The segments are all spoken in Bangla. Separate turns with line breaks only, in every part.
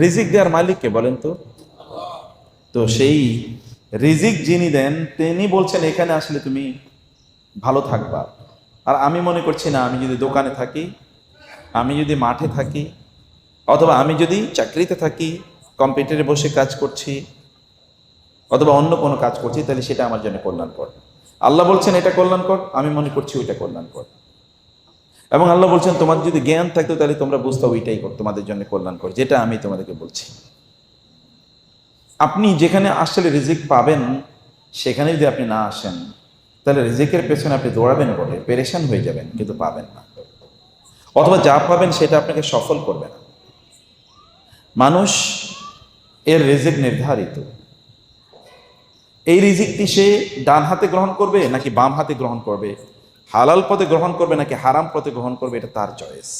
রিজিক দেওয়ার মালিককে বলেন তো। তো সেই রিজিক যিনি দেন, তিনি বলছেন, এখানে আসলে তুমি ভালো থাকবা। আর আমি মনে করছি, না, আমি যদি দোকানে থাকি, আমি যদি মাঠে থাকি, অথবা আমি যদি চাকরিতে থাকি, কম্পিউটারে বসে কাজ করছি, অথবা অন্য কোনো কাজ করছি, তাহলে সেটা আমার জন্য কল্যাণকর। আল্লাহ বলছেন, এটা কল্যাণকর, আমি মনে করছি ওইটা কল্যাণকর। এবং আল্লাহ বলছেন, তোমার যদি জ্ঞান থাকতো, তাহলে তোমরা বুঝতে ওইটাই কর, তোমাদের জন্য কল্যাণকর যেটা আমি তোমাদেরকে বলছি। আপনি যেখানে আসলে রিজিক পাবেন, সেখানে যদি আপনি না আসেন, তাহলে রিজিকের পেছনে আপনি দৌড়াবেন বলে পেরেশান হয়ে যাবেন, কিন্তু পাবেন না। অথবা যা পাবেন, সেটা আপনাকে সফল করবে না। মানুষ, এর রিজিক নির্ধারিত। এই রিজিকটি সে ডান হাতে গ্রহণ করবে, নাকি বাম হাতে গ্রহণ করবে? হালাল পথে গ্রহণ করবে নাকি হারাম পথে গ্রহণ করবে, এটা তার চয়েস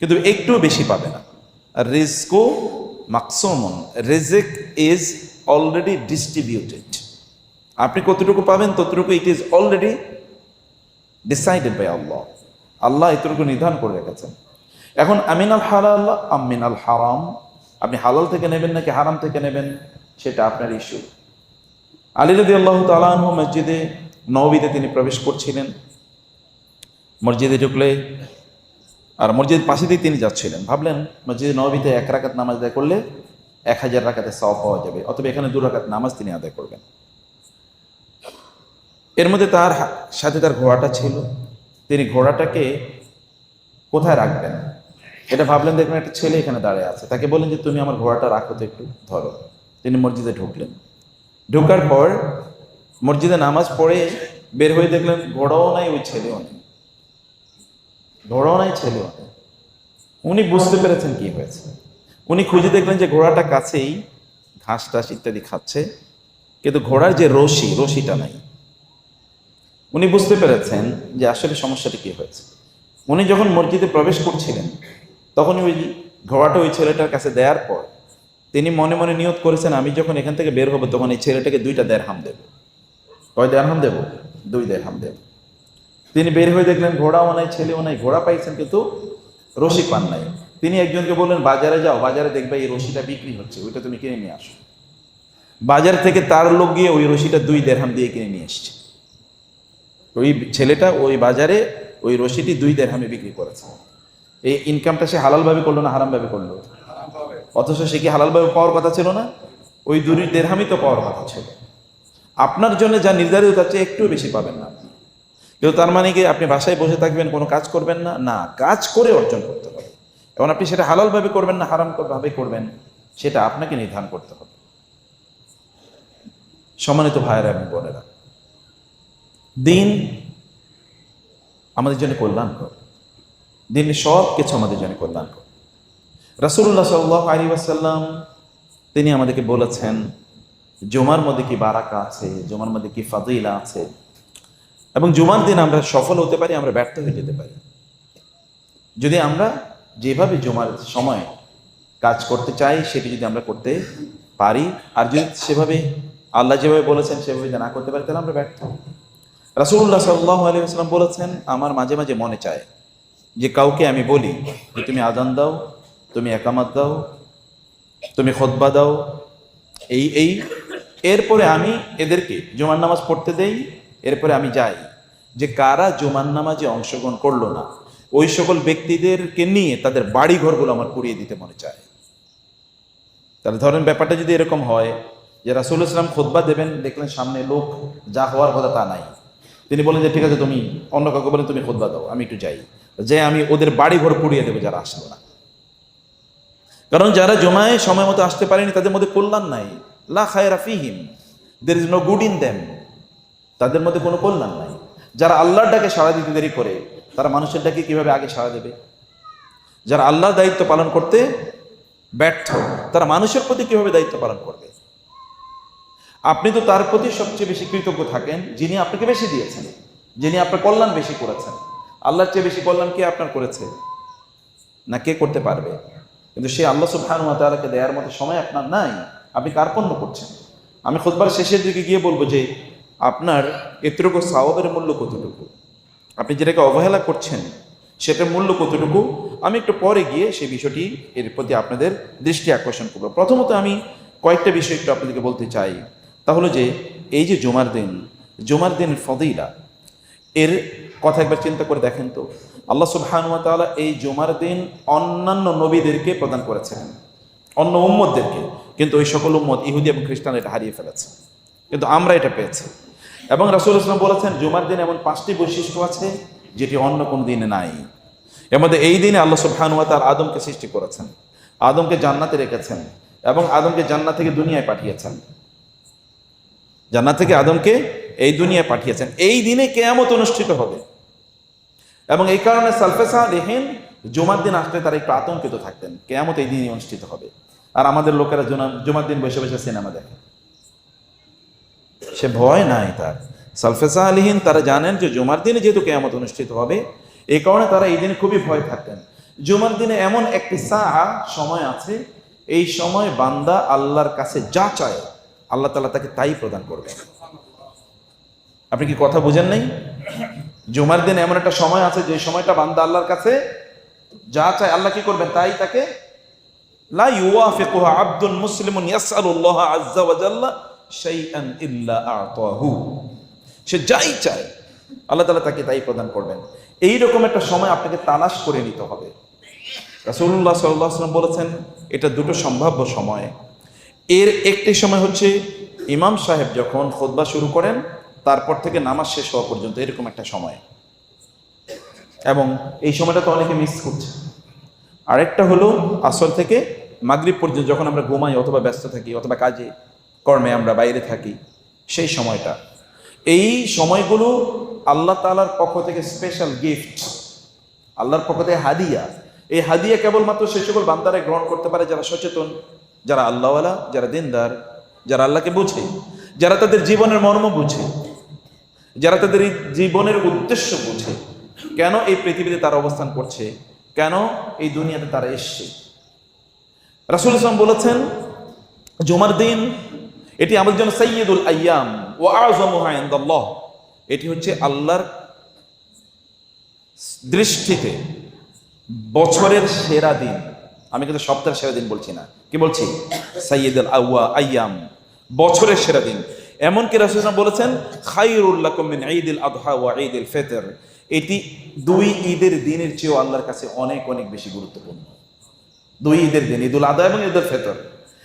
কিন্তু একটু বেশি পাবে না। রিস্কো মাকসুমন, রিজিক ইজ অলরেডি ডিস্ট্রিবিউটেড আপনি কতটুকু পাবেন, ততটুকু it is already decided by Allah Allah এতটুকু নির্ধারণ করে রেখেছেন। এখন আমিন আল হালাল আমিন আল হারাম। আপনি হালাল থেকে নেবেন নাকি হারাম থেকে নেবেন, সেটা আপনার ইস্যু আলী রদি আল্লাহ তালাহ মসজিদে নবীতে তিনি প্রবেশ করছিলেন। মসজিদে ঢুকলে আর মসজিদ পাশে দিয়ে তিনি যাচ্ছিলেন। ভাবলেন, মসজিদে নবীতে এক রাকাত নামাজ আদায় করলে এক হাজার রাকাতে সব পাওয়া যাবে, অথবা এখানে দু রাকাত নামাজ তিনি আদায় করবেন। এর মধ্যে তার সাথে তার ঘোড়াটা ছিল। তিনি ঘোড়াটাকে কোথায় রাখবেন? এটা ভাবলেন, দেখবেন একটা ছেলে এখানে দাঁড়িয়ে আছে। তাকে বললেন যে, তুমি আমার ঘোড়াটা রাখো তো একটু, ধরো। তিনি মসজিদে ঢুকলেন। ঢোকার পর মসজিদে নামাজ পড়ে বের হয়ে দেখলেন, ঘোড়াও নাই, ওই ছেলেও নেই। ঘোড়াও নাই ছেলেও উনি বুঝতে পেরেছেন কি হয়েছে। উনি খুঁজে দেখলেন যে ঘোড়াটা কাছেই ঘাস টাস ইত্যাদি খাচ্ছে, কিন্তু ঘোড়ার যে রশি, রশিটা নাই। উনি বুঝতে পেরেছেন যে আসলে সমস্যাটি কি হয়েছে। উনি যখন মসজিদে প্রবেশ করছিলেন, তখন ওই ঘোড়াটা ওই ছেলেটার কাছে দেওয়ার পর তিনি মনে মনে নিয়ত করেছেন, আমি যখন এখান থেকে বের হব, তখন এই ছেলেটাকে দুইটা দেড় দেড়হাম দেব। কয় দেড়হাম দেব? দুই দেড়হাম দেব। তিনি বের হয়ে দেখলেন, ঘোড়াও নাই, ছেলেও নাই, ঘোড়া পাইছেন কিন্তু রশি পান নাই। তিনি একজনকে বললেন, বাজারে যাও, বাজারে দেখবে এই রশিটা বিক্রি হচ্ছে, ওইটা তুমি কিনে নিয়ে আসো। বাজার থেকে তার লোক গিয়ে ওই রশিটা দুই দেড়হাম দিয়ে কিনে নিয়ে এসছে। ওই ছেলেটা ওই বাজারে ওই রশিটি দুই দেড়হামে বিক্রি করেছে। এই ইনকামটা সে হালালভাবে করল না হারামভাবে করল? অথচ সে কি হালালভাবে পাওয়ার কথা ছিল না? ওই দুই দেড়হামই তো পাওয়ার কথা ছিল। আপনার জন্য যা নির্ধারিত তার চেয়ে একটু বেশি পাবেন না। কিন্তু তার মানে কি, আপনি বাসায় বসে থাকবেন, কোনো কাজ করবেন না? না, কাজ করে অর্জন করতে হবে। এবং আপনি সেটা হালালভাবে করবেন না হারাম ভাবে করবেন, সেটা আপনাকে নির্ধারণ করতে হবে। সম্মানিত ভাইয়েরা এবং বোনেরা, দিন আমাদের জন্য কল্যাণকর। দিনের সব কিছু আমাদের জন্য কল্যাণকর। রাসুল্লাহ সাল্লাহ আলী ওয়াসাল্লাম, তিনি আমাদেরকে বলেছেন, জমার মধ্যে কি বারাকা আছে? জমার মধ্যে কি ফাদিলা আছে? এবং জুমার দিন আমরা সফল হতে পারি, আমরা ব্যর্থ হয়ে যেতে পারি। যদি আমরা যেভাবে জুমার সময় কাজ করতে চাই, সেটি যদি আমরা করতে পারি, আর যদি সেভাবে আল্লাহ যেভাবে বলেছেন, সেভাবে যদি না করতে পারি, তাহলে আমরা ব্যর্থ। রাসুল্লাহ সাল্লাহ আলী আসলাম বলেছেন, আমার মাঝে মাঝে মনে চায় যে কাউকে আমি বলি যে তুমি আজান দাও, তুমি একামাত দাও, তুমি খোদবা দাও, এই এই। এরপরে আমি এদেরকে জুমার নামাজ পড়তে দেই এরপরে আমি যাই। যে কারা জুমার নামাজে অংশগ্রহণ করল না, ওই সকল ব্যক্তিদেরকে নিয়ে তাদের বাড়ি ঘরগুলো আমার পুড়িয়ে দিতে মনে চায়। তাহলে ধরেন ব্যাপারটা যদি এরকম হয় যে রাসুল ইসলাম খোদবা দেবেন, দেখলেন সামনে লোক যা হওয়ার কথা তা নাই। তিনি বলেন যে, ঠিক আছে, তুমি অন্য কাউকে বলেন তুমি খোদবা দাও, আমি একটু যাই। যে আমি ওদের বাড়ি ঘর পুড়িয়ে দেবো, যারা আসলো না। কারণ যারা জমায় সময় মতো আসতে পারেনি, তাদের মধ্যে কল্যাণ নাই। লা খায়রা ফিহিম there is no good in them তাদের মধ্যে কোনো কল্যাণ নাই। যারা আল্লাহর ডাকে সাড়া দিতে দেরি করে, তারা মানুষের ডাকে কীভাবে আগে সাড়া দেবে? যারা আল্লাহর দায়িত্ব পালন করতে ব্যর্থ, তারা মানুষের প্রতি কীভাবে দায়িত্ব পালন করবে? আপনি তো তার প্রতি সবচেয়ে বেশি কৃতজ্ঞ থাকেন, যিনি আপনাকে বেশি দিয়েছেন, যিনি আপনার কল্যাণ বেশি করেছেন। আল্লাহর চেয়ে বেশি কল্যাণ কে আপনার করেছে? না কে করতে পারবে? কিন্তু সে আল্লাহ সুবহান দেওয়ার মতো সময় আপনার নাই। আপনি কার্পণ্য করছেন? আমি খোদবার শেষের দিকে গিয়ে বলব যে আপনার এতটুকু সাওয়াবের মূল্য কতটুকু? আপনি যেটাকে অবহেলা করছেন, সেটার মূল্য কতটুকু? আমি একটু পরে গিয়ে সেই বিষয়টি এর প্রতি আপনাদের দৃষ্টি আকর্ষণ করব। প্রথমত আমি কয়েকটা বিষয় একটু আপনাদেরকে বলতে চাই। তাহলে যে, এই যে জুমার দিন জুমার দিন ফদিলা এর কথা একবার চিন্তা করে দেখেন তো। আল্লাহ সুবহানুয়া তাআলা এই জুমার দিন অন্যান্য নবীদেরকে প্রদান করেছেন, অন্য উম্মতদেরকে। কিন্তু ওই সকল উম্মত ইহুদি এবং খ্রিস্টান এটা হারিয়ে ফেলেছে। কিন্তু আমরা এটা পেয়েছি। এবং রাসুল ইসলাম বলেছেন, জুমার দিনে এমন পাঁচটি বৈশিষ্ট্য আছে যেটি অন্য কোনো দিনে নাই। এর মধ্যে এই দিনে আল্লাহ সুবহানুয়া তার আদমকে সৃষ্টি করেছেন, আদমকে জান্নাতে রেখেছেন এবং আদমকে জান্নাত থেকে দুনিয়ায় পাঠিয়েছেন। জান্নাত থেকে আদমকে এই দুনিয়ায় পাঠিয়েছেন। এই দিনে কেয়ামত অনুষ্ঠিত হবে। এবং এই কারণে সালফেসা লেহেন জুমার দিন আসলে তারা একটু আতঙ্কিত থাকতেন। কেয়ামত এই দিনই অনুষ্ঠিত হবে। আর আমাদের লোকেরা জুমার দিন বসে বসে সিনেমা দেখে। সে ভয় নাই তার। সালফেসা আলিহীন, তারা জানেন যে জুমার দিনে যেহেতু কেয়ামত অনুষ্ঠিত হবে এই কারণে তারা এই দিনে খুবই ভয় থাকতেন। জুমার দিনে এমন একটি সা সময় আছে, এই সময় বান্দা আল্লাহর কাছে যা চায়, আল্লাহ তালা তাকে তাই প্রদান করবে আপনি কি কথা বুঝেন নাই? জুমার দিন এমন একটা সময় আছে, যে সময়টা বান্দা আল্লাহর কাছে যা চায়, আল্লাহ কি করবেন? তাই তাকে, লা ইউওয়াফিকুহা আব্দুল মুসলিমুন ইয়াসআলুল্লাহ আজ্জা ওয়া শাইআন ইল্লা আ'তাহু। সে যাই চায়, আল্লাহ তাআলা তাকে তাই প্রদান করবেন। এই রকম একটা সময় আপনাকে তালাশ করে নিতে হবে। রাসূলুল্লাহ সাল্লাল্লাহু আলাইহি বলেছেন, এটা দুটো সম্ভাব্য সময়। এর একটি সময় হচ্ছে ইমাম সাহেব যখন খুতবা শুরু করেন, তারপর থেকে নামাজ শেষ হওয়া পর্যন্ত এরকম একটা সময়। এবং এই সময়টা তো অনেকে মিস করছে। আরেকটা হলো আসর থেকে মাগরিব পর্যন্ত যখন আমরা ঘুমাই অথবা ব্যস্ত থাকি অথবা কাজে কর্মে আমরা বাইরে থাকি, সেই সময়টা। এই সময়গুলো আল্লাহ তাআলার পক্ষ থেকে স্পেশাল গিফট আল্লাহর পক্ষ থেকে হাদিয়া। এই হাদিয়া কেবলমাত্র সেই সকল বান্দারা গ্রহণ করতে পারে যারা সচেতন, যারা আল্লাহওয়ালা, যারা দিনদার, যারা আল্লাহকে বুঝে, যারা তাদের জীবনের মর্ম বুঝে, যারা তাদের এই জীবনের উদ্দেশ্য বুঝে। কেন এই পৃথিবীতে তারা অবস্থান করছে? কেন এই দুনিয়াতে তারা এসছে? রাসুল ইসলাম বলেছেন, জুমার দিন এটি আমাদের জন্য সৈয়দুল আয়াম ও আজমুহাইন্দাল্লাহ এটি হচ্ছে আল্লাহর দৃষ্টিতে বছরের সেরা দিন। আমি কিন্তু সপ্তাহের সেরা দিন বলছি না। কি বলছি? সাইয়দুল আউয়া আয়াম বছরের সেরা দিন। এমনকি রাসুলাম বলেছেন খাইরুল্লাহ মিন ঈদুল আদহা ওয়া ঈদুল ফিতর। এটি দুই ঈদের দিনের চেয়েও আল্লাহর কাছে অনেক অনেক বেশি গুরুত্বপূর্ণ। দুই ঈদের দিন, ঈদুল আদহা এবং ঈদুল ফিতর।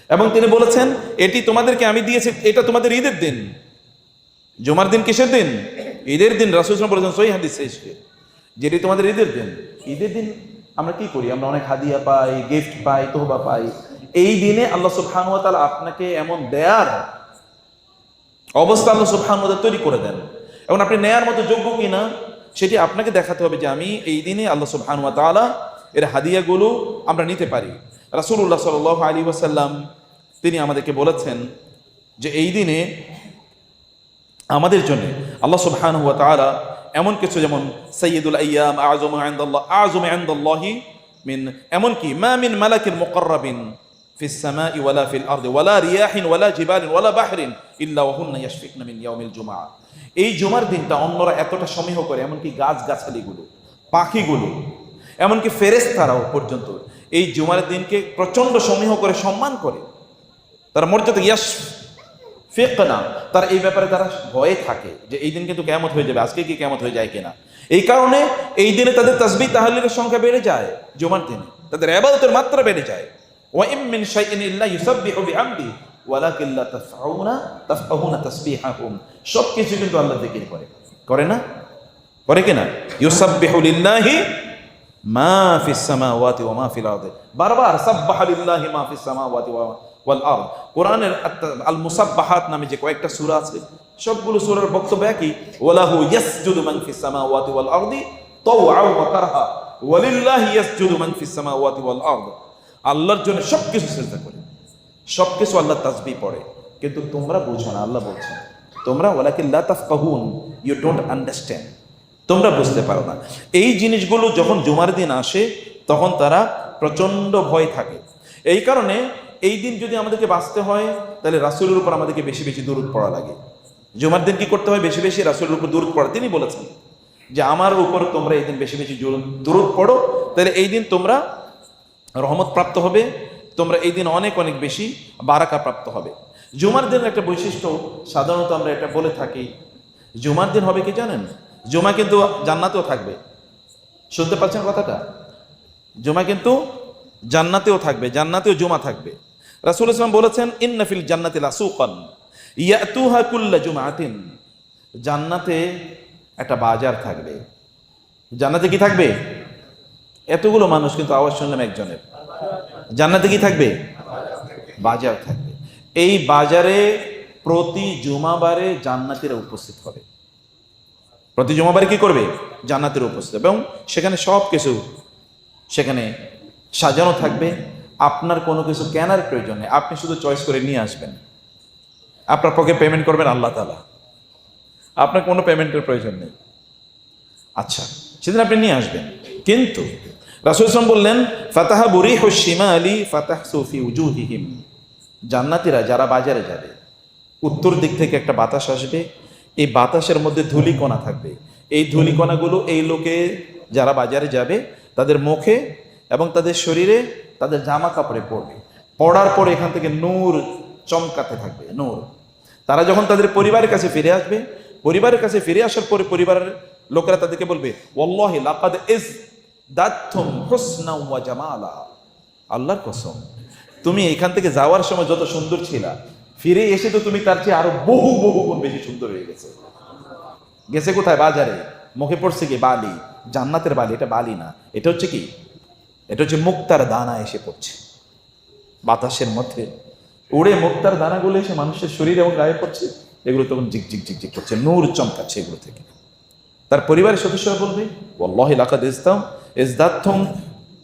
এবং তিনি বলেছেন, এটি তোমাদেরকে আমি দিয়েছি, এটা তোমাদের ঈদের দিন। জুমার দিন কিসের দিন? ঈদের দিন রাসুল ইসলাম বলেছেন সহি হাদিস যেটি তোমাদের ঈদের দিন। ঈদের দিন আমরা কি করি? আমরা অনেক হাদিয়া পাই গিফট পাই তোহবা পাই। এই দিনে আল্লাহ সুবহানাহু আপনাকে এমন দেয়ার অবস্থা আল্লাহ সুবহানাহু তৈরি করে দেন। এবং আপনি নেয়ার মতো যোগ্য কিনা, সেটি আপনাকে দেখাতে হবে যে আমি এই দিনে আল্লাহ তাআলা এর হাদিয়াগুলো আমরা নিতে পারি। রাসূলুল্লাহ সাল্লাল্লাহু আলাইহি ওয়াসাল্লাম তিনি আমাদেরকে বলেছেন যে এই দিনে আমাদের জন্য আল্লাহ সুবহানাহু ওয়া তাআলা এমন কিছু যেমন সৈয়দুল আইয়াম আজম আইন্দাল্লাহ আজম আইন্দাল্লাহি মিন এমন কি মা মিন মালাকিন মুকাররাবিন في السماء ولا في الأرض ولا رياح ولا جبال ولا بحر إلا وهن يشفقن من يوم الجمعة এই জুমার দিনটা অন্যরা এতটা সমীহ করে এমনকি গাছ গাছালিগুলো পাখিগুলো এমনকি ফেরেস্তারাও পর্যন্ত এই জুমার দিনকে প্রচণ্ড সমীহ করে সম্মান করে। তারা মর্যাদা ইয়াস ফেক না তারা এই ব্যাপারে তারা ভয়ে থাকে যে এই দিন কিন্তু কেমত হয়ে যাবে, আজকে কি কেমত হয়ে যায় কিনা। এই কারণে এই দিনে তাদের তসবি তাহলিলের সংখ্যা বেড়ে যায় জুমার দিনে। তাদের আবাদতের মাত্রা বেড়ে যায়। তাসবিহাহুম। সব কিছু কিন্তু আল্লাহ করে। করে না? করে কিনা? ইউসাব্বিহু মা ফিস সামাওয়াতি ওয়া মা বারবার নামে যে কয়েকটা সূরা আছে, সবগুলো সূরার বক্তব্য একই, ওয়ালাহু আল্লাহর জন্য সবকিছু চিন্তা করে। সবকিছু আল্লাহ তাসবি পড়ে। কিন্তু তোমরা বুঝো না, আল্লাহ বলছেন, তোমরা ওয়ালাকিন লা তাফকাহুন ইউ ডোন্ট আন্ডারস্ট্যান্ড তোমরা বুঝতে পারো না। এই জিনিসগুলো যখন জুমার দিন আসে, তখন তারা প্রচণ্ড ভয় থাকে। এই কারণে এই দিন যদি আমাদেরকে বাঁচতে হয়, তাহলে রাসূলের উপর আমাদেরকে বেশি বেশি দূরত পড়া লাগে। জুমার দিন কি করতে হয়? বেশি বেশি রাসূলের উপর দূরত পড়া। তিনি বলেছেন যে, আমার উপর তোমরা এই দিন বেশি বেশি দূরত পড়ো। তাহলে এই দিন তোমরা রহমত প্রাপ্ত হবে। তোমরা এই দিন অনেক অনেক বেশি বারাকা প্রাপ্ত হবে। জুমার দিনের একটা বৈশিষ্ট্য সাধারণত আমরা এটা বলে থাকি। জুমার দিন হবে কি জানেন? জুমা কিন্তু জান্নাতেও থাকবে। শুনতে পাচ্ছেন কথাটা? জুমা কিন্তু জান্নাতেও থাকবে, জান্নাতেও জুমা থাকবে। রাসূল ইসলাম বলেছেন ইন্নাফিল জান্নাতি লাসুকান, ইয়াতুহা কুল্লা জুমাতিন জান্নাতে একটা বাজার থাকবে। জান্নাতে কি থাকবে? এতগুলো মানুষ কিন্তু আওয়াজ শুনলাম একজনের। জান্নাতে কি থাকবে? বাজার থাকবে। এই বাজারে প্রতি জুমাবারে জান্নাতিরা উপস্থিত হবে। প্রতি জুমাবারে কী করবে? জান্নাতের উপস্থিত এবং সেখানে সব কিছু, সেখানে সাজানো থাকবে। আপনার কোনো কিছু কেনার প্রয়োজন নেই। আপনি শুধু চয়েস করে নিয়ে আসবেন। আপনার পক্ষে পেমেন্ট করবেন আল্লাহ তালা আপনার কোনো পেমেন্টের প্রয়োজন নেই। আচ্ছা সেদিন আপনি নিয়ে আসবেন। কিন্তু রাসুল ইসলাম বললেন ফাতাহা বুরি হসিমা আলী ফাতাহ সুফি উজুহিহিম। জান্নাতিরা যারা বাজারে যাবে, উত্তর দিক থেকে একটা বাতাস আসবে এই বাতাসের মধ্যে ধূলিকণা থাকবে। এই ধূলিকণাগুলো এই লোকে যারা বাজারে যাবে, তাদের মুখে এবং তাদের শরীরে তাদের জামা কাপড়ে পড়বে। পড়ার পর এখান থেকে নূর চমকাতে থাকবে, নূর। তারা যখন তাদের পরিবারের কাছে ফিরে আসবে, পরিবারের কাছে ফিরে আসার পরে পরিবারের লোকেরা তাদেরকে বলবে আল্লাহর কসম। তুমি এখান থেকে যাওয়ার সময় যত সুন্দর ছিলা ফিরে এসে তো তুমি তার চেয়ে আরও বহু বহু গুণ বেশি সুন্দর হয়ে গেছে। গেছে কোথায়? বাজারে। মুখে পড়ছে কি? বালি। জান্নাতের বালি। এটা বালি না। এটা হচ্ছে কি? এটা হচ্ছে মুক্তার দানা এসে পড়ছে। বাতাসের মধ্যে। উড়ে মুক্তার দানাগুলো এসে মানুষের শরীর এবং গায়ে পড়ছে। এগুলো তখন জিক জিক জিক জিক করছে। নূর চমকাচ্ছে এগুলো থেকে। তার পরিবারের সদস্যরা বলবে, ওয়াল্লাহি লাকাদ ইজতাম ইজদাতুম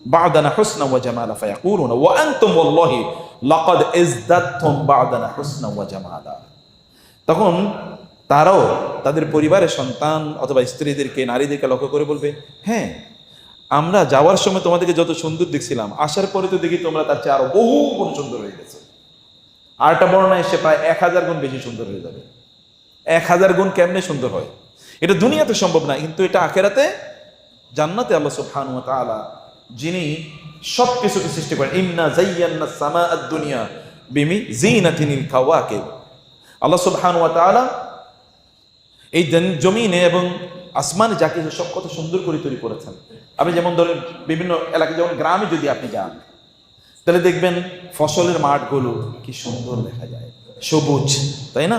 বা'দানা হুসনা ওয়া জামালা ফায়াকুলুনা ওয়া আনতুম ওয়াল্লাহি লাকাদ ইজদাতুম বা'দানা হুসনা ওয়া জামালা। তখন তারাও তাদের পরিবারের সন্তান অথবা স্ত্রীদেরকে, নারীদেরকে লক্ষ্য করে বলবে হ্যাঁ আমরা যাওয়ার সময় তোমাদেরকে যত সুন্দর দেখছিলাম, আসার পরে তো দেখি তোমরা তার চেয়ে আরও বহু গুণ সুন্দর হয়ে গেছে। আর একটা বর্ণনা এসে প্রায় এক হাজার গুণ বেশি সুন্দর হয়ে যাবে। এক হাজার গুণ কেমনে সুন্দর হয়? এটা দুনিয়াতে সম্ভব না, কিন্তু এটা আখেরাতে জান্নাতে আল্লাহ সুবহানাহু ওয়া তাআলা, যিনি সব কিছুকে সৃষ্টি করেন। ইন্না জাইয়ান্না সামা দুনিয়া বিমি জিনাতিনিল কাওয়াকিব আল্লাহ সুবহানাহু ওয়া তাআলা এই জমিনে এবং আসমানে যা কিছু সব কত সুন্দর করে তৈরি করেছেন। আপনি যেমন ধরেন বিভিন্ন এলাকায় যেমন গ্রামে যদি আপনি যান, তাহলে দেখবেন ফসলের মাঠগুলো কি সুন্দর দেখা যায়। সবুজ, তাই না?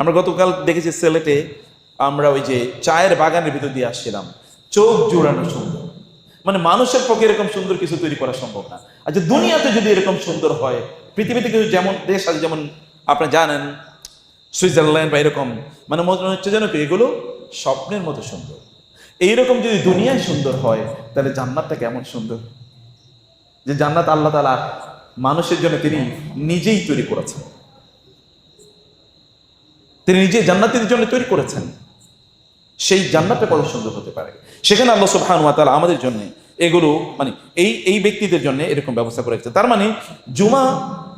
আমরা গতকাল দেখেছি সিলেটে আমরা ওই যে চায়ের বাগানের ভিতর দিয়ে আসছিলাম। চোখ জুড়ানো সুন্দর। মানে মানুষের পক্ষে এরকম সুন্দর কিছু তৈরি করা সম্ভব না। আচ্ছা দুনিয়াতে যদি এরকম সুন্দর হয়, পৃথিবীতে কিছু যেমন দেশ আছে, যেমন আপনি জানেন, সুইজারল্যান্ড বা এরকম মানে মনে হচ্ছে যেন কি এগুলো স্বপ্নের মতো সুন্দর। এইরকম যদি দুনিয়ায় সুন্দর হয়, তাহলে জান্নাতটা কেমন সুন্দর? যে জান্নাত আল্লাহ তালা মানুষের জন্য তিনি নিজেই তৈরি করেছেন। তিনি নিজে জান্নাতের জন্য তৈরি করেছেন। সেই জান্নাতটা কত সুন্দর হতে পারে। সেখানে আল্লাহ সুবহান ওয়া আমাদের জন্য এগুলো মানে এই এই ব্যক্তিদের জন্য এরকম ব্যবস্থা করে তার মানে জুমা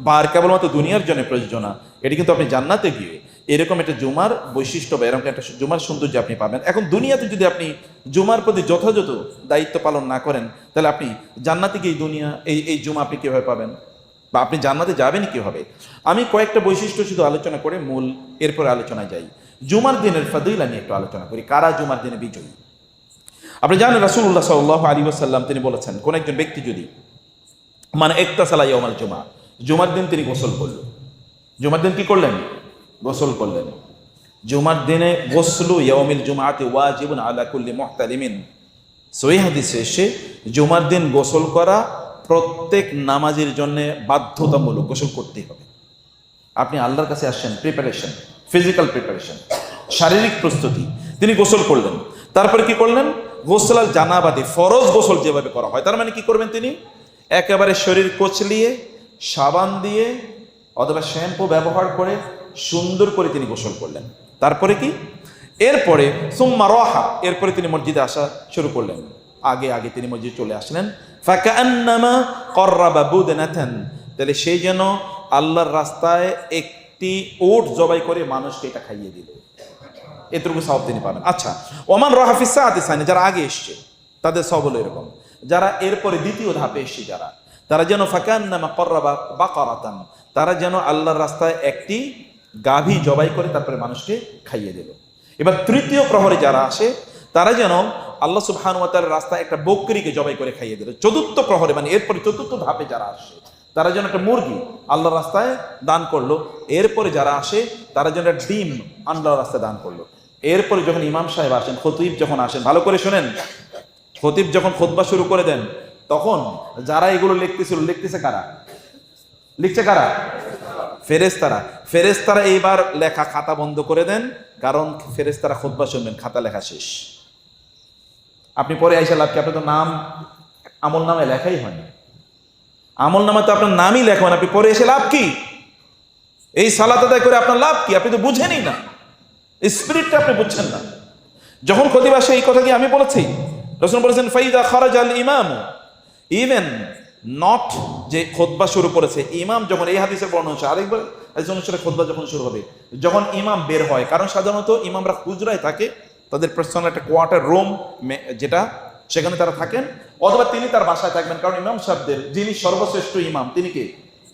বার কেবলমাত্র দুনিয়ার জন্য প্রযোজ্য না, এটি কিন্তু আপনি জান্নাতে গিয়ে এরকম একটা জুমার বৈশিষ্ট্য বা এরকম একটা জুমার সৌন্দর্য আপনি পাবেন। এখন দুনিয়াতে যদি আপনি জুমার প্রতি যথাযথ দায়িত্ব পালন না করেন, তাহলে আপনি জান্নাতে গিয়ে দুনিয়া, এই এই জুমা আপনি কীভাবে পাবেন? বা আপনি জান্নাতে যাবেন কীভাবে? আমি কয়েকটা বৈশিষ্ট্য শুধু আলোচনা করে মূল, এরপরে আলোচনায় যাই। জুমার দিনের ফাদিলা নিয়ে একটু আলোচনা করি। কারা জুমার দিনে বিজয়ী? আপনি জানেন রাসূলুল্লাহ সাল্লাল্লাহু আলাইহি ওয়াসাল্লাম, তিনি বলেছেন, কোন একজন ব্যক্তি যদি মানে একতাসালা ইয়াউমাল জুমা, জুমার দিন তিনি গোসল করলেন। জুমার দিন কি করলেন? গোসল করলেন। জুমার দিনে গোসলু ইয়াউমিল জুমাতে ওয়াজিবুন আলা কুল্লি মুহতালিমিন। সহি হাদিসে এসে জুমার দিন গোসল করা প্রত্যেক নামাজের জন্য বাধ্যতামূলক গোসল করতেই হবে। আপনি আল্লাহর কাছে আসছেন প্রিপারেশন ফিজিক্যাল প্রিপারেশন শারীরিক প্রস্তুতি। তিনি গোসল করলেন। তারপরে কি করলেন? গোসল আল জানাবাদে ফরজ গোসল যেভাবে করা হয়, তার মানে কি করবেন তিনি? একেবারে শরীর কোচলিয়ে, সাবান দিয়ে অথবা শ্যাম্পু ব্যবহার করে সুন্দর করে তিনি গোসল করলেন। তারপরে কি? এরপরে সুম্মা রহা, এরপরে তিনি মসজিদে আসা শুরু করলেন। আগে আগে তিনি মসজিদে চলে আসলেন। ফাঁকা কর্রাবা বুদনাথান তাহলে সেই যেন আল্লাহর রাস্তায় একটি ওট জবাই করে মানুষকে এটা খাইয়ে দিল। এতটুকু সব তিনি পাবেন। আচ্ছা ওমান রহাফিস সাহাতিসানি যারা আগে এসছে, তাদের সব হলো এরকম। যারা এরপরে দ্বিতীয় ধাপে এসছে যারা, তারা যেন ফাকান নামা কর্রাবা বা করাতান তারা যেন আল্লাহর রাস্তায় একটি গাভী জবাই করে তারপরে মানুষকে খাইয়ে দিল। এবার তৃতীয় প্রহরে যারা আসে, তারা যেন আল্লাহ সুবহানুয়াতার রাস্তায় একটা বকরিকে জবাই করে খাইয়ে দিল। চতুর্থ প্রহরে মানে এরপরে চতুর্থ ধাপে যারা আসে তারা যেন একটা মুরগি আল্লাহর রাস্তায় দান করল। এরপরে যারা আসে, তারা যেন একটা ডিম আল্লাহর রাস্তায় দান করল। এরপরে যখন ইমাম সাহেব আসেন, খতিব যখন আসেন, ভালো করে শোনেন, খতিব যখন খোদবা শুরু করে দেন, তখন যারা এগুলো লিখতেছিল, লিখতেছে কারা? লিখছে কারা? ফেরেস্তারা ফেরেস্তারা এইবার লেখা খাতা বন্ধ করে দেন, কারণ ফেরেস্তারা খোদবা শুনবেন, খাতা লেখা শেষ। আপনি পরে আইসা লাভ কি? আপনার তো নাম, আমল নামে লেখাই হয়নি? আমল নামে তো আপনার নামই লেখেন আপনি পরে এসে লাভ কি? এই সালাত আদায় করে আপনার লাভ কি? আপনি তো বুঝেনই না। স্পিরিটটা আপনি বুঝছেন না। যখন খতিব এই কথা কি আমি বলেছি? রসুন বলেছেন, ফাইদা খরাজ আল ইমাম। ইভেন নট যে খোদবা শুরু করেছে, ইমাম যখন এই হাদিসের বর্ণনা হচ্ছে আরেকবার হাদিস অনুসারে খোদবা যখন শুরু হবে, যখন ইমাম বের হয়, কারণ সাধারণত ইমামরা খুচরায় থাকে, তাদের পার্সোনাল একটা কোয়ার্টার রুম যেটা সেখানে তারা থাকেন, অথবা তিনি তার বাসায় থাকবেন। কারণ ইমাম সাহেবদের, যিনি সর্বশ্রেষ্ঠ ইমাম, তিনি কে?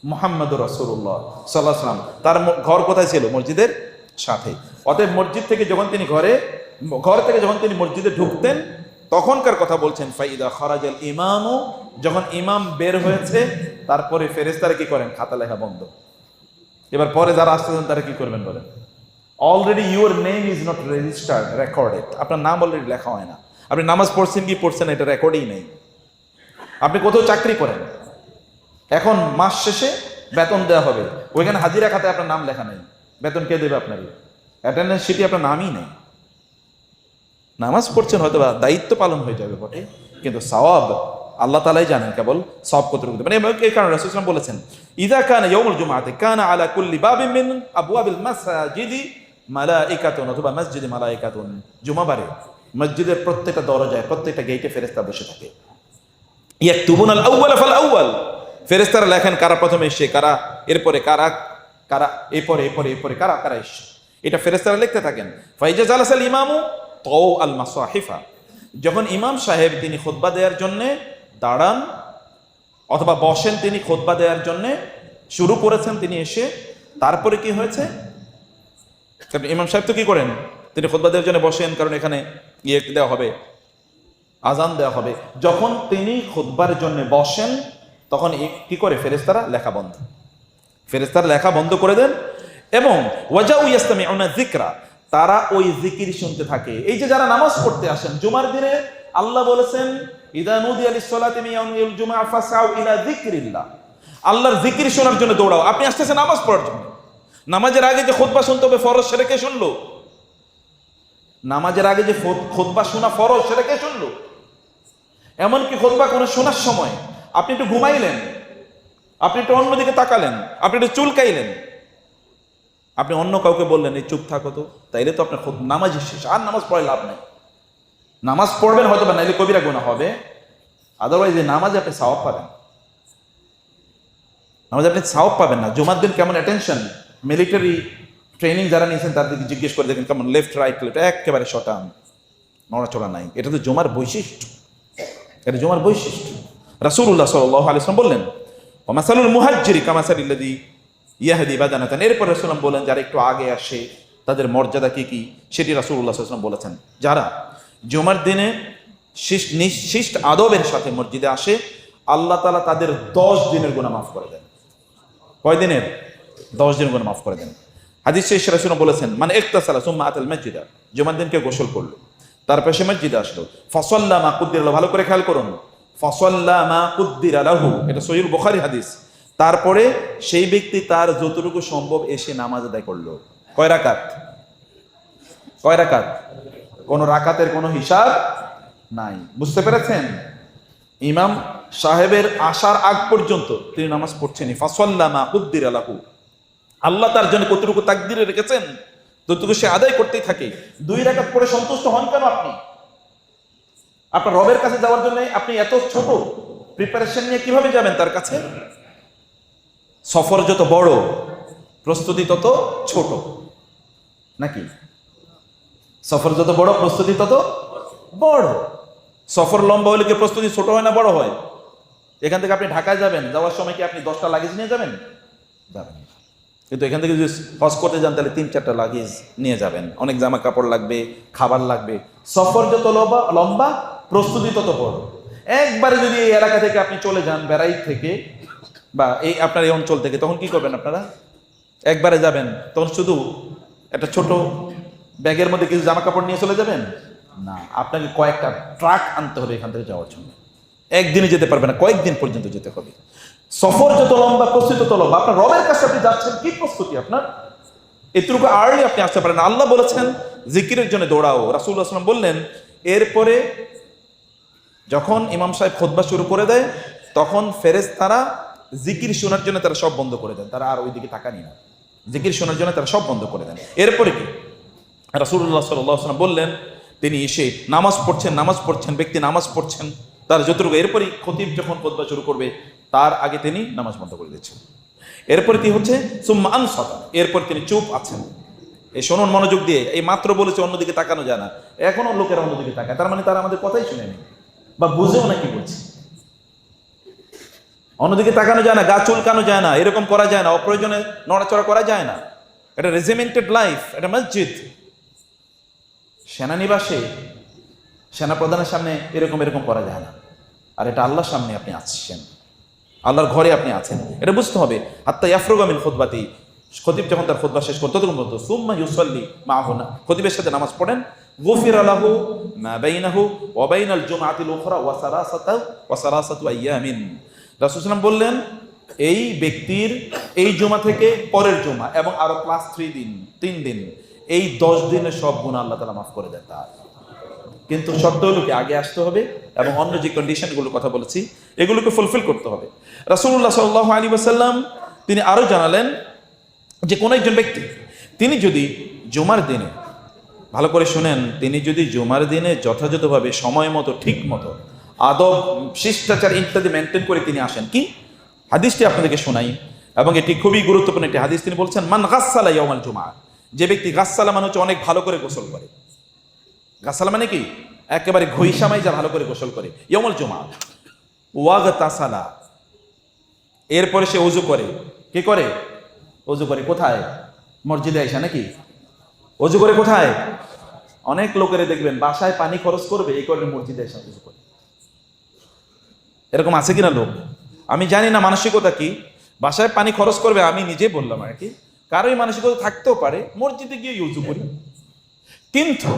মোহাম্মদ রসুল্লাহ সাল্লাহ সাল্লাম তার ঘর কোথায় ছিল? মসজিদের সাথে। অতএব মসজিদ থেকে যখন তিনি ঘরে, ঘর থেকে যখন তিনি মসজিদে ঢুকতেন, তখনকার কথা বলছেন, ফাইদা খরাজাল ইমামও যখন ইমাম বের হয়েছে, তারপরে ফেরেস্তারা কি করেন? খাতা লেখা বন্ধ। এবার পরে যারা আসতেছেন, তারা কি করবেন বলেন? Already your name is not registered recorded আপনার নাম অলরেডি লেখা হয় না। আপনি নামাজ পড়ছেন কি পড়ছেন এটা রেকর্ডই নেই। আপনি কোথাও চাকরি করেন। এখন মাস শেষে বেতন দেওয়া হবে। ওইখানে হাজিরা খাতে আপনার নাম লেখা নেই। বেতন কে দেবে আপনাকে অ্যাটেন্ডেন্স শিটে আপনার নামই নেই। নামাজ পড়ছেন হয়তো বা দায়িত্ব পালন হয়ে যাবে বটে, কিন্তু সওয়াব আল্লাহ তালাই জানেন কেবল সব কতটুকু মানে এই কারণে রাসূল বলেছেন, ইদা কানা ইয়াউমুল জুমআতি কানা আলা কুল্লি বাবিন মিন আবওয়াবিল মাসাজিদি মালাইকাতুন অথবা মসজিদে মালাইকাতুন। জুমাবারে মসজিদের প্রত্যেকটা দরজায়, প্রত্যেকটা গেটে ফেরেশতা বসে থাকে। ইয়াকতুবুন আল আউয়াল ফাল আউয়াল। ফেরেশতারা লেখেন, কারা প্রথমে এসে কারা? এরপরে কারা? কারা? এরপরে এরপরে এরপরে কারা? কারা এসে এটা ফেরেস্তারা লিখতে থাকেন। ফাইজা জালাসাল ইমামু তও আল মাসাহিফা। যখন ইমাম সাহেব তিনি খুতবা দেওয়ার জন্যে দাঁড়ান, অথবা বসেন তিনি খুতবা দেওয়ার জন্যে, শুরু করেছেন তিনি এসে, তারপরে কি হয়েছে? ইমাম সাহেব তো কি করেন? তিনি খুতবা দেওয়ার জন্য বসেন, কারণ এখানে ইয়ে দেওয়া হবে আজান দেওয়া হবে। যখন তিনি খুতবার জন্য বসেন, তখন কি করে? ফেরেস্তারা লেখা বন্ধ। ফেরেস্তারা লেখা বন্ধ করে দেন এবং ওয়াজাউ ইয়াস্তামিউনা জিকরা তারা ওই জিকির শুনতে থাকে। এই যে যারা নামাজ পড়তে আসেন, জুমার দিনে আল্লাহ বলেছেন, ইদা নুদি আলিস সালাতি মিন ইয়াউমিল জুমআ ফাসাউ ইলা যিকরিল্লাহ। আল্লাহর জিকির শোনার জন্য দৌড়াও। আপনি আসতেছেন নামাজ পড়ার জন্য। নামাজের আগে যে খুতবা শুনতে হবে, ফরজ সেটা কে শুনলো? নামাজের আগে যে খুতবা শোনা ফরজ, সেটা কে শুনলো? এমনকি খোদবা কোনো শোনার সময় আপনি একটু ঘুমাইলেন, আপনি একটু অন্যদিকে তাকালেন, আপনি একটু চুলকাইলেন আপনি অন্য কাউকে বললেন, এই চুপ থাকো তো। তাইলে তো আপনার নামাজই শেষ, আর নামাজ পড়ে লাভ নেই। নামাজ পড়বেন হয়তো বা, নাইলে কবিরা গুণা হবে। আদারওয়াইজ এই নামাজে আপনি সাওয়াব পাবেন। নামাজে আপনি সাওয়াব পাবেন না। জুমার দিন কেমন অ্যাটেনশন মিলিটারি ট্রেনিং যারা নিয়েছেন তাদেরকে জিজ্ঞেস করে দেখেন, কেমন? লেফট রাইট লেফট একেবারে শটান নড়াচড়া নাই। এটা তো জুমার বৈশিষ্ট্য। এটা জুমার বৈশিষ্ট্য। রাসূলুল্লাহ সাল্লাল্লাহু আলাইহি ওয়াসাল্লাম বললেন, ওমাসালুল মুহাজ্জিরি কামাসালিল্লাযী ইয়াহদি বাদানাতান। এরপর রাসূলুল্লাহ বলেন যারা একটু আগে আসে, তাদের মর্যাদা কি কি? সেটি রাসূলুল্লাহ সাল্লাল্লাহু আলাইহি বলেছেন। যারা জুমার দিনে শিষ্ট নিঃশিষ্ট আদবের সাথে মসজিদে আসে, আল্লাহ তাআলা তাদের দশ দিনের গুনাহ মাফ করে দেন। কয় দিনের? দশ দিন গুনাহ মাফ করে দেন। হাদিস শেষ রাসূল বলেছেন মানে ইকতাসালা সুম্মা আতাল মসজিদা জুমার দিনকে গোসল করল। তারপর সে মসজিদে আসলো। ফসল্লা মা কুদ্দির। ভালো করে খেয়াল করুন। ফসল্লা মা কুদ্দির আলাহু এটা সহিহ বুখারী হাদিস। তারপরে সেই ব্যক্তি তার যতটুকু সম্ভব এসে নামাজ আদায় করল। কয় রাকাত? কয় রাকাত? কোন রাকাতের কোনো হিসাব নাই। বুঝতে পেরেছেন? ইমাম সাহেবের আসার আগ পর্যন্ত তিনি নামাজ পড়ছেনই। ফাসল্লা মা কুদ্দির আলাহু আল্লাহ তার জন্য কতটুকু তাকদিরে রেখেছেন? ততটুকু সে আদায় করতেই থাকে। দুই রাকাত পরে সন্তুষ্ট হন কেন আপনি? আপনার রবের কাছে যাওয়ার জন্য আপনি এত ছোট? প্রিপারেশন নিয়ে কীভাবে যাবেন তার কাছে? সফর যত বড়, প্রস্তুতি তত ছোট। নাকি? সফর যত বড়, প্রস্তুতি তত বড়। সফর লম্বা হলে কি প্রস্তুতি ছোট হয় না বড় হয়? এখান থেকে আপনি ঢাকায় যাবেন, যাওয়ার সময় কি আপনি দশটা লাগেজ নিয়ে যাবেন? যাবেন। কিন্তু এখান থেকে যদি হজ করতে যান, তাহলে তিন, চারটা লাগেজ নিয়ে যাবেন। অনেক জামা কাপড় লাগবে, খাবার লাগবে। সফর যত লম্বা লম্বা, প্রস্তুতি তত বড়। একবারে যদি এই এলাকা থেকে আপনি চলে যান বেড়াই থেকে, বা এই আপনার এই অঞ্চল থেকে, তখন কি করবেন আপনারা? একবারে যাবেন, তখন শুধু একটা ছোট ব্যাগের মধ্যে কিছু জামা কাপড় নিয়ে চলে যাবেন? না, আপনাকে কয়েকটা ট্রাক আনতে হবে এখান থেকে যাওয়ার জন্য। একদিনে যেতে পারবে না, কয়েকদিন পর্যন্ত যেতে হবে। সফর যত লম্বা, প্রস্তুতি তত লম্বা। আপনার রবের কাছে আপনি যাচ্ছেন, কি প্রস্তুতি আপনার? এতটুকু আর্লি আপনি আসতে পারেন। আল্লাহ বলেছেন, জিকিরের জন্য দৌড়াও। রাসুল আসলাম বললেন, এরপরে যখন ইমাম সাহেব খোদবা শুরু করে দেয়, তখন ফেরেজ তারা জিকির শোনার জন্য তারা সব বন্ধ করে দেন। তারা আর ওইদিকে তাকানি না। জিকির শোনার জন্য তারা সব বন্ধ করে দেন। এরপরে কি? রাসুল্লাহ সাল্লাম বললেন, তিনি এসে নামাজ পড়ছেন নামাজ পড়ছেন, ব্যক্তি নামাজ পড়ছেন। তার যতটুকু এরপরই খতিব যখন খোদবা শুরু করবে তার আগে তিনি নামাজ বন্ধ করে দিচ্ছেন এরপরে কি হচ্ছে? সুম্মান সতা এরপর তিনি চুপ আছেন। এই শুনুন মনোযোগ দিয়ে, এই মাত্র বলেছে অন্যদিকে তাকানো যায় না। এখনও লোকেরা অন্যদিকে তাকায়। তার মানে তারা আমাদের কথাই শুনেনি বা বুঝেও না কি বলছে। অন্যদিকে তাকানো যায় না, গা চুলকানো যায় না, এরকম করা যায় না, অপ্রয়োজনে নড়াচড়া করা যায় না। এটা রেজিমেন্টেড লাইফ এটা মসজিদ সেনানিবাসে, সেনাপ্রধানের সামনে এরকম এরকম করা যায় না। আর এটা আল্লাহর সামনে আপনি আসছেন। আল্লাহর ঘরে আপনি আছেন। এটা বুঝতে হবে। আত্মা ইয়াফরুগামিন খুদবাতি খতিব যখন তার খুদবা শেষ করতে ততক্ষণ পর্যন্ত সুম্মা ইউসল্লি মা হোনা খতিবের সাথে নামাজ পড়েন। গফির আলাহু মা বাইনাহু ওয়া বাইনাল জুমআতিল উখরা ওয়া সারাসাতু ওয়া সারাসাতু আইয়ামিন। রাসূল বললেন, এই ব্যক্তির এই জুমা থেকে পরের জুমা এবং আরও প্লাস থ্রি দিন, তিন দিন, এই দশ দিনের সব গুণ আল্লাহ তালা মাফ করে দেন তার। কিন্তু শর্ত হলো কি আগে আসতে হবে এবং অন্য যে কন্ডিশনগুলোর কথা বলেছি, এগুলোকে ফুলফিল করতে হবে। রাসুল্লাহ সাল্লাহ আলী ওসাল্লাম তিনি আরও জানালেন যে কোনো একজন ব্যক্তি, তিনি যদি জুমার দিনে, ভালো করে শুনেন, তিনি যদি জুমার দিনে যথাযথভাবে সময় মতো, ঠিক মতো, আদব, শিষ্টাচার ইত্যাদি মেনটেন করে তিনি আসেন কি? হাদিসটি আপনাদেরকে শোনাই এবং এটি খুবই গুরুত্বপূর্ণ একটি হাদিস। তিনি বলছেন, মান গাছসালা ইয়মাল জুমা যে ব্যক্তি গাছসালা মানে হচ্ছে অনেক ভালো করে গোসল করে। গাছালা মানে কি? একেবারে ঘইসামাই যা ভালো করে গোসল করে। ইয়মল জুমা ওয়াগ তাসালা এরপরে সে অজু করে। কি করে? অজু করে কোথায়? মসজিদে আইসা নাকি? অজু করে কোথায়? অনেক লোকেরে দেখবেন বাসায় পানি খরচ করবে, এই কারণে মসজিদে এসে অজু করে। এরকম আছে কিনা লোক? আমি জানি না মানসিকতা কি। বাসায় পানি খরচ করবে, আমি নিজে বললাম আর কি। কারোই মানসিকতা থাকতেও পারে, মসজিদে গিয়ে উজু করি। কিন্তু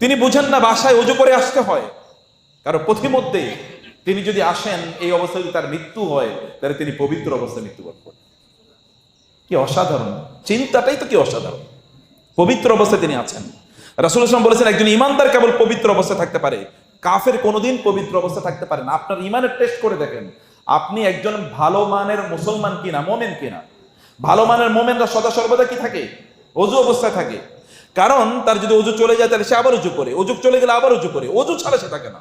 তিনি বুঝেন না বাসায় উজু করে আসতে হয়। কারণ পথিমধ্যে তিনি যদি আসেন, এই অবস্থায় যদি তার মৃত্যু হয়, তাহলে তিনি পবিত্র অবস্থায় মৃত্যুবরণ করেন কি অসাধারণ। চিন্তাটাই তো কি অসাধারণ। পবিত্র অবস্থায় তিনি আছেন। রাসুল ইসলাম বলেছেন, একজন ইমানদার কেবল পবিত্র অবস্থায় থাকতে পারে। কাফের কোনোদিন পবিত্র অবস্থায় থাকতে পারে না। আপনার ইমানের টেস্ট করে দেখেন, আপনি একজন ভালো মানের মুসলমান কিনা, মোমেন কিনা? ভালো মানের মোমেনরা সদা সর্বদা কি থাকে? অজু অবস্থায় থাকে। কারণ তার যদি অজু চলে যায়, তাহলে সে আবার উজু করে। অজু চলে গেলে আবার উজু করে। অজু ছাড়া সে থাকে না।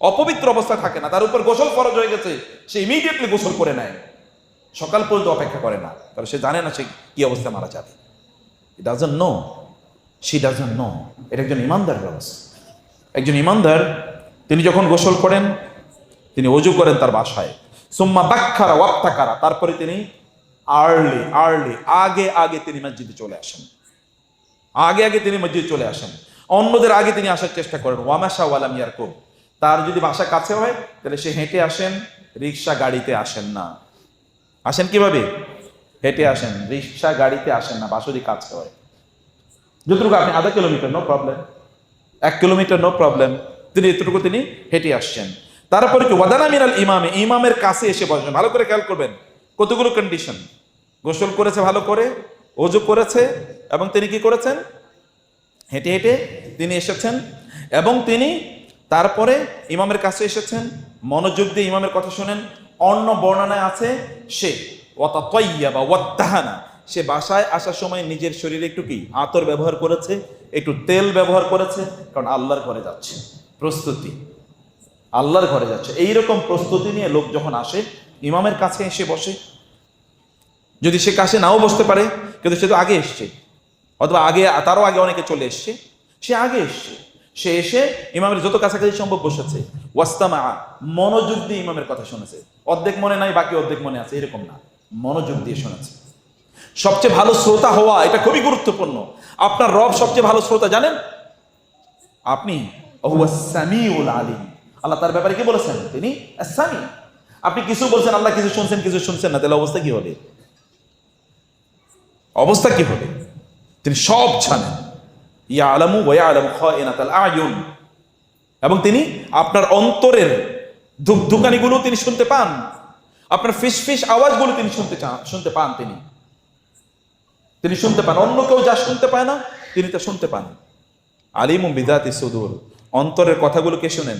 অপবিত্র অবস্থা থাকে না। তার উপর গোসল ফরজ হয়ে গেছে, সে ইমিডিয়েটলি গোসল করে নেয়। সকাল পর্যন্ত অপেক্ষা করে না। কারণ সে জানে না সে কি অবস্থায় মারা যাবে। Doesn't know see doesn't know এটা একজন ইমানদার ব্যবস্থা একজন ইমানদার, তিনি যখন গোসল করেন, তিনি অজু করেন তার বাসায়। সুম্মা বাক্ষারা ওয়াক্তাকারা তারপরে তিনি আর্লি আর্লি, আগে আগে তিনি মসজিদে চলে আসেন। আগে আগে তিনি মসজিদে চলে আসেন। অন্যদের আগে তিনি আসার চেষ্টা করেন। ওয়ামাশা ওয়ালাম ইয়ারকুব তার যদি বাসা কাছে হয়, তাহলে সে হেঁটে আসেন, রিক্সা গাড়িতে আসেন না। আসেন কীভাবে? হেঁটে আসেন, রিক্সা গাড়িতে আসেন না, বাসরি কাছে হয়। যতটুকু আপনি আধা কিলোমিটার নো প্রবলেম এক কিলোমিটার নো প্রবলেম তিনি এতটুকু তিনি হেঁটে আসছেন। তারপরে কি? ওয়াদানা মিনাল ইমামে, ইমামের কাছে এসে বসবেন। ভালো করে খেয়াল করবেন। কতগুলো কন্ডিশন গোসল করেছে ভালো করে? অজু করেছে এবং তিনি কি করেছেন? হেঁটে হেঁটে তিনি এসেছেন এবং তিনি তারপরে ইমামের কাছে এসেছেন। মনোযোগ দিয়ে ইমামের কথা শোনেন। অন্য বর্ণনায় আছে, সে ওয়াতা বা ওয়াত্তাহানা। সে বাসায় আসার সময় নিজের শরীরে একটু কি? আতর ব্যবহার করেছে, একটু তেল ব্যবহার করেছে, কারণ আল্লাহর ঘরে যাচ্ছে। প্রস্তুতি। আল্লাহর ঘরে যাচ্ছে। এইরকম প্রস্তুতি নিয়ে লোক যখন আসে, ইমামের কাছে এসে বসে যদি সে কাছে নাও বসতে পারে, কিন্তু সে তো আগে এসছে। অথবা আগে, তারও আগে অনেকে চলে এসছে। সে আগে এসছে। সে এসে ইমামের যত কাছাকাছি সম্ভব বসেছে। ওয়াস্তামা, মনোযোগ দিয়ে ইমামের কথা শুনেছে। অর্ধেক মনে নাই, বাকি অর্ধেক মনে আছে, এরকম না। মনোযোগ দিয়ে শুনেছে। সবচেয়ে ভালো শ্রোতা হওয়া, এটা খুবই গুরুত্বপূর্ণ। আপনার রব সবচেয়ে ভালো শ্রোতা জানেন? আপনি আল্লাহ তার ব্যাপারে কি বলেছেন? তিনি আপনি কিছু বলছেন, আল্লাহ কিছু শুনছেন কিছু শুনছেন না, তাহলে অবস্থা কি হবে? অবস্থা কি হবে? তিনি সব জানেন। ইয়া আলামু ওয়া আলামু খায়িনাতাল আয়ুন। এবং তিনি আপনার অন্তরের ধুক ধুকানিগুলো তিনি শুনতে পান। আপনার ফিস ফিস আওয়াজগুলো তিনি শুনতে চান, শুনতে পান তিনি। তিনি শুনতে পান, অন্য কেউ যা শুনতে পায় না, তিনি তা শুনতে পান। আলিম বিদাতি সুদূর। অন্তরের কথাগুলো কে শুনেন?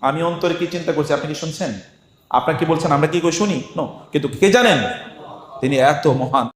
আমি অন্তরে কি চিন্তা করছি, আপনি কি শুনছেন? আপনার কি বলছেন, আমরা কি করে শুনি? নো কিন্তু কে জানেন? তিনি এত মহান।